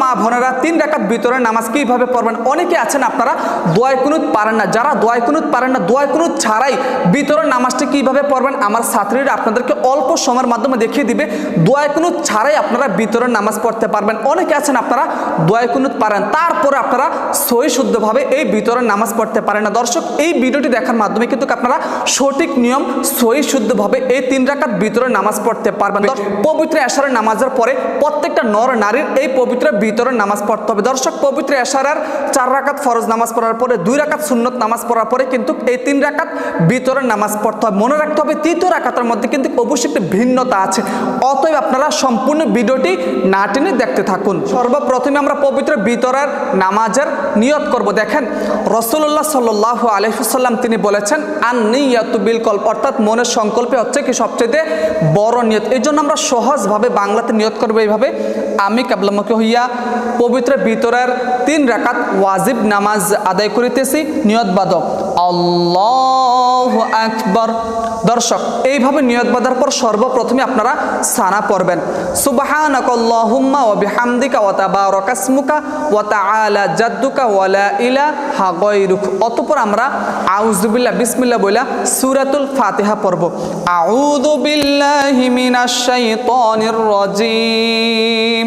মা বোনেরা তিন রাকাত ভিতরে নামাজ কীভাবে পড়বেন? অনেকে আছেন আপনারা দোয়াই কুনুত পারেন না। যারা দোয়াই কুনুত পারেন না দোয়াই কুনুত ছাড়াই ভিতরের নামাজটি কীভাবে পড়বেন? আমার ছাত্রীরা আপনাদেরকে অল্প সময়ের মাধ্যমে দেখিয়ে দিবে। দোয়াই কুনুত ছাড়াই আপনারা ভিতরের নামাজ পড়তে পারবেন। অনেকে আছেন আপনারা দোয়াই কুনুত পারেন। তারপরে আপনারা সহি শুদ্ধভাবে এই ভিতরের নামাজ পড়তে পারেন না। দর্শক এই ভিডিওটি দেখার মাধ্যমে কিন্তু আপনারা সঠিক নিয়ম সহি শুদ্ধভাবে এই তিন রাকাত ভিতরে নামাজ পড়তে পারবেন। পবিত্র এশারের নামাজের পরে প্রত্যেকটা নর নারীর এই পবিত্র ভিতরে নামাজ পড়তে হবে। দর্শক, পবিত্র এশারার চার রাকাত ফরজ নামাজ পড়ার পরে, দুই রাকাত সুন্নত নামাজ পড়ার পরে কিন্তু এই তিন রাকাত ভিতরে নামাজ পড়তে হবে। মনে রাখতে হবে, তৃতীয় রাকাতের মধ্যে কিন্তু অবশ্যই একটি ভিন্নতা আছে। অতএব আপনারা সম্পূর্ণ ভিডিওটি না টেনে দেখতে থাকুন। সর্বপ্রথমে আমরা পবিত্র ভিতরের নামাজের নিয়ত করব। দেখেন রসুল্লাহ সাল্লাহ আলহিসাল্লাম তিনি বলেছেন আন নিয়াতু বিল কল্প অর্থাৎ মনের সংকল্পে হচ্ছে কি সবচেয়ে বড় নিয়ত। এই জন্য আমরা সহজভাবে বাংলাতে নিয়ত করব এইভাবে, আমি কাবলামুখী হইয়া পবিত্র ভিতরের তিন রাকাত ওয়াজিব নামাজ আদায় করিতেছি, নিয়ত বাদক, আল্লাহ আকবর। দর্শক, এইভাবে নিয়ত বাঁধার পর সর্বপ্রথমে আপনারা সানা পড়বেন। ওয়া তাআলা জাদ্দুকা ওয়া লা ইলাহা গায়রুক। অতঃপর আমরা আউযুবিল্লাহ, বিসমিল্লাহ বইলা সূরাতুল ফাতিহা পড়ব। আউযু বিল্লাহি মিনাশ শাইতানির রাজিম।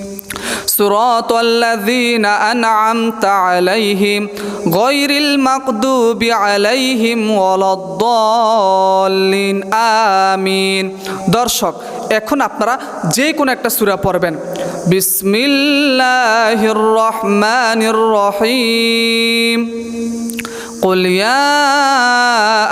صراط الذين أنعمت عليهم غير المغضوب عليهم ولا الضالين آمين দর্শক এখন আপনারা যে কোনো একটা সূরা পড়বেন বিসমিল্লাহির রহমানির রহিম قل يا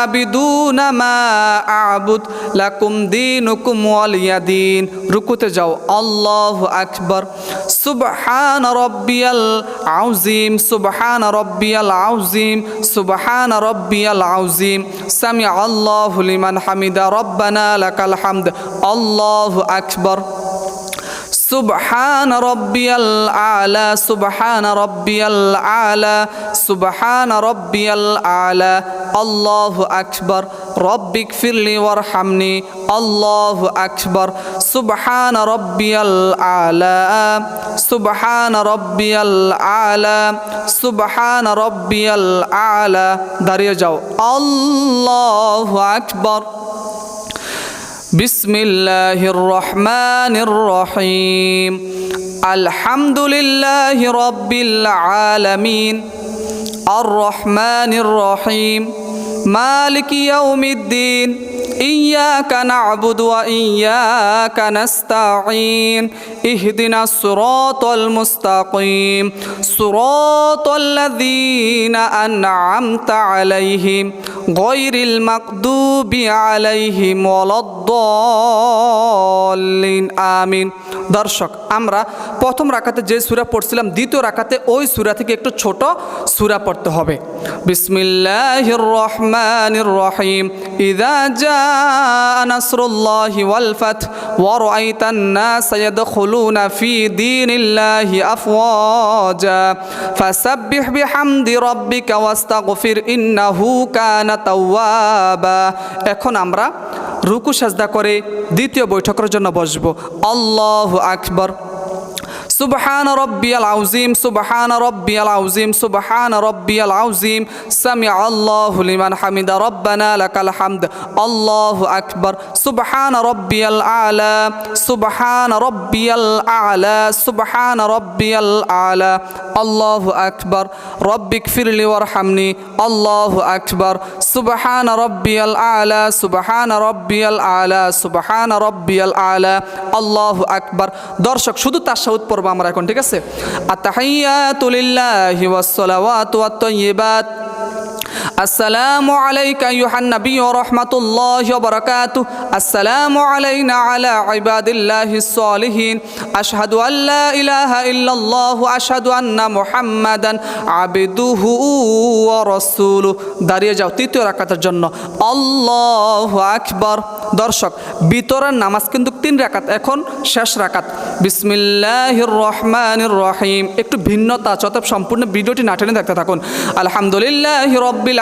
عابدون ما أعبد لكم دينكم ولي دين ركوت جو الله أكبر سبحان ربي العظيم سبحان ربي العظيم سبحان ربي العظيم سمع الله لمن حمد ربنا لك الحمد الله أكبر سبحان ربي الأعلى سبحان ربي الأعلى سبحان ربي الأعلى الله أكبر رب اغفر لي وارحمني الله أكبر سبحان ربي الأعلى سبحان ربي الأعلى سبحان ربي الأعلى দাঁড়িয়ে যাও الله أكبر بسم الله الرحمن الرحيم الحمد لله رب العالمين الرحمن الرحيم মালিক ইয়াউমিদ্দিন। إياك نعبد وإياك نستعين اهدنا الصراط المستقيم صراط الذين أنعمت عليهم غير المغضوب عليهم ولا الضالين آمين দর্শক আমরা প্রথম রাকাতে যে সূরা পড়ছিলাম দ্বিতীয় রাকাতে ওই সূরা থেকে একটু ছোট সূরা পড়তে হবে বিসমিল্লাহির রহমানির রহিম এখন আমরা রুকু সাজদা করে দ্বিতীয় বৈঠকের জন্য বসবো। আল্লাহ আকবর। سبحان ربي العظيم سبحان ربي العظيم سبحان ربي العظيم سمع الله لمن حمد ربنا لك الحمد الله أكبر سبحان ربي الأعلى سبحان ربي الأعلى سبحان ربي الأعلى الله أكبر رب اغفر لي وارحمني الله أكبر سبحان ربي الأعلى سبحان ربي الأعلى سبحان ربي الأعلى الله أكبر দর্শক শুধু তাশাহুদ পড়ব আমরা এখন ঠিক আছে? আত্তাহিয়াতু লিল্লাহি ওয়াস সালাওয়াতু আসসালামু আলাইকা ইউহান নবী ও রহমাতুল্লাহ বরকাতু। আসসালামু আলাইনা আলা ইবাদিল্লাহিস সালিহিন আশহাদু আল্লা ইলাহা ইল্লাল্লাহু আশহাদু আন্না মুহাম্মাদান আবিদুহু ওয়া রাসূলু দাঁড়িয়ে যাও তৃতীয় রাকাতের জন্য। আল্লাহু আকবার। দর্শক, বিতরের নামাজ কিন্তু তিন রাকাত, এখন শেষ রাকাত। বিসমিল্লাহির রহমানির রহিম। একটু ভিন্নতা চতব সম্পূর্ণ ভিডিওটি নাটেনে দেখতে থাকুন। আলহামদুলিল্লাহ রব্বিল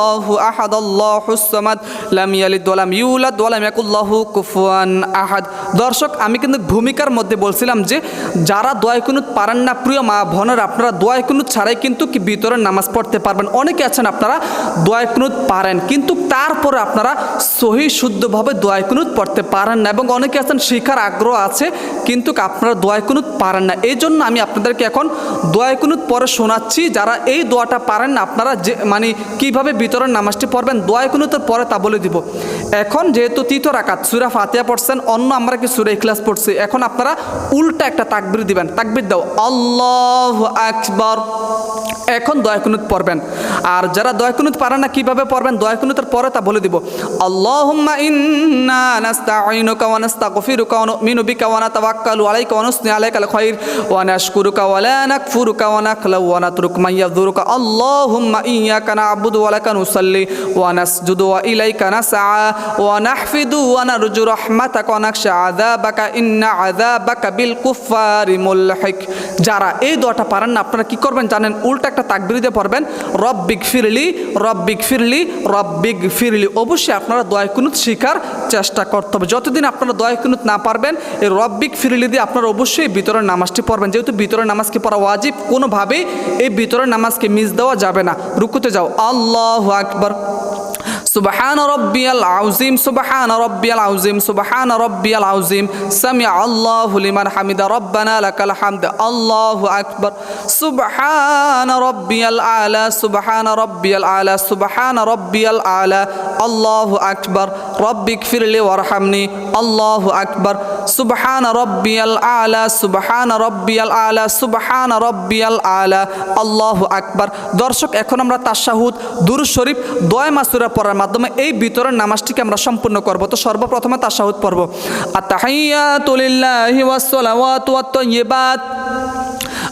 আল্লাহু আহাদ, আল্লাহু সামাদ, লাম ইয়ালিদ ওয়া লাম ইউলাদ ওয়া লাম ইয়াকুল্লাহু কুফুয়ান আহাদ। দর্শক, আমি কিন্তু ভূমিকার মধ্যে বলছিলাম যে, যারা দোয়াইকুনুত পারেন না, প্রিয় মা বোনের, আপনারা দোয়াইকুনুত ছাড়াই কিন্তু কি ভিতরে নামাজ পড়তে পারবেন। অনেকে আছেন আপনারা দোয়াইকুনুত পারেন, কিন্তু তারপর আপনারা সহি শুদ্ধভাবে দোয়াইকুনুত পড়তে পারেন না এবং অনেকে আছেন শিখার আগ্রহ আছে, কিন্তু আপনারা দোয়াইকুনুত পারেন না। এই জন্য আমি আপনাদেরকে এখন দোয়াইকুনুত পরে শোনাচ্ছি, যারা এই দোয়াটা পারেন না, আপনারা যে মানে কীভাবে বিতরণ ভিতরের নামাজটি পড়বেন দোয়াই কুনুতের পরে তা বলে দিব। এখন যেহেতু তৃতীয় রাকাত, সুরা ফাতিয়া পড়ছেন, অন্য আমরা কি সুরা ইখলাস পড়ছি? এখন আপনারা উল্টা একটা তাকবির দিবেন, তাকবির দাও, আল্লাহ আকবর। এখন দয়াকুনুত পড়বেন। আর যারা দয়াকুনুত পারে না, কীভাবে পড়বেন? দয়াকুনুতের পরে তা বলে দিব। আল্লাহুম্মা ইন্না নাস্তাঈনুকা ওয়া নাস্তাগফিরুকা ওয়া নু'মিনু বিকা ওয়া নাতাওয়াক্কালু আলাইকা ওয়া নুসনি আলাইকাল খাইর ওয়া নাশকুরুকা ওয়া লা নাকফুরুকা ওয়া নাখলাউ ওয়া নাতরুক ইয়াযুরুকা আল্লাহুম্মা ইয়্যাকা না'বুদু ওয়া লাকা নুসাল্লি ওয়া নাসজুদু ওয়া ইলাইকা নাসআ ওয়া নাহফিদু ওয়া নারজু রাহমাতাকা ওয়া নাখশা আযাবাকা ইন্না আযাবাকা বিল কুফফারি মুলহিক যারা এই দোয়াটা পারেন না, আপনারা কি করবেন জানেন? উল্টা একটা তাকবির দিয়ে পড়বেন রব্বিক ফিরলি রব্বিক ফিরলি রব্বিক ফিরলি অবশ্যই আপনারা দোয়া কুনুত শিকার চেষ্টা করতে হবে। যতদিন আপনারা দয়া কিনুত না পারবেন, এই রব্বিক ফিরিলি দিয়ে আপনারা অবশ্যই বিতরণ নামাজটি পড়বেন। যেহেতু বিতরণ নামাজকে পড়া ওয়াজিব, কোনোভাবেই এই বিতরণ নামাজকে মিস দেওয়া যাবে না। রুকুতে যাও। আল্লাহ আকবর। সুবাহান রব্বিয়াল আউজিম, সুবাহান রব্বিয়াল আউজিম, সুবাহান রব্বিয়াল আউজিম। সামি আল্লাহু লিমান হামিদা, রব্বানা লাকাল হামদ, আল্লাহু আকবার। সুবাহান রব্বিয়াল আলা, সুবাহান রব্বিয়াল আলা, সুবাহান রব্বিয়াল আলা, আল্লাহু আকবার। রব্বিক ফিরলি ওয়ারহামনি, আল্লাহু আকবার। সুবহান রব্বিয়াল আলা, সুবহান রব্বিয়াল আলা, সুবহান রব্বিয়াল আলা, আল্লাহু আকবার। দর্শক, এখন আমরা তাশাহুদ দুরু শরীফ দয় মাসুরা পড়ার মাধ্যমে এই বিতরণ নামাজটিকে আমরা সম্পূর্ণ করব। তো সর্বপ্রথমে তাসাহুদ পর্ব আর তাহাইয়া তুলিল্লাহ ওয়াত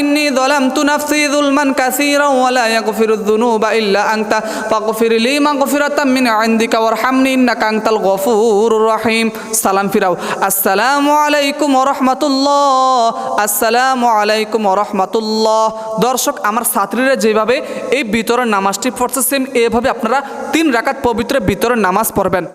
ইন্নি যালামতু নাফসি যুলমান কাসীরা ওয়া লা ইয়াগফিরুয যুনুবা ইল্লা আনতা। ফাগফির লি মাগফিরাতাম মিন ইনদিকা ওয়ারহামনি ইন্নাকা আনতাল গফুরুর রহিম। সালাম ফিরাও। আসসালামু আলাইকুম ওয়া রাহমাতুল্লাহ। আসসালামু আলাইকুম ওয়া দর্শক, আমার ছাত্রীরা যেভাবে এই বিতরণ নামাজটি পড়ছে, সেম এভাবে আপনারা তিন রাকাত পবিত্র বিতরণ নামাজ পড়বেন।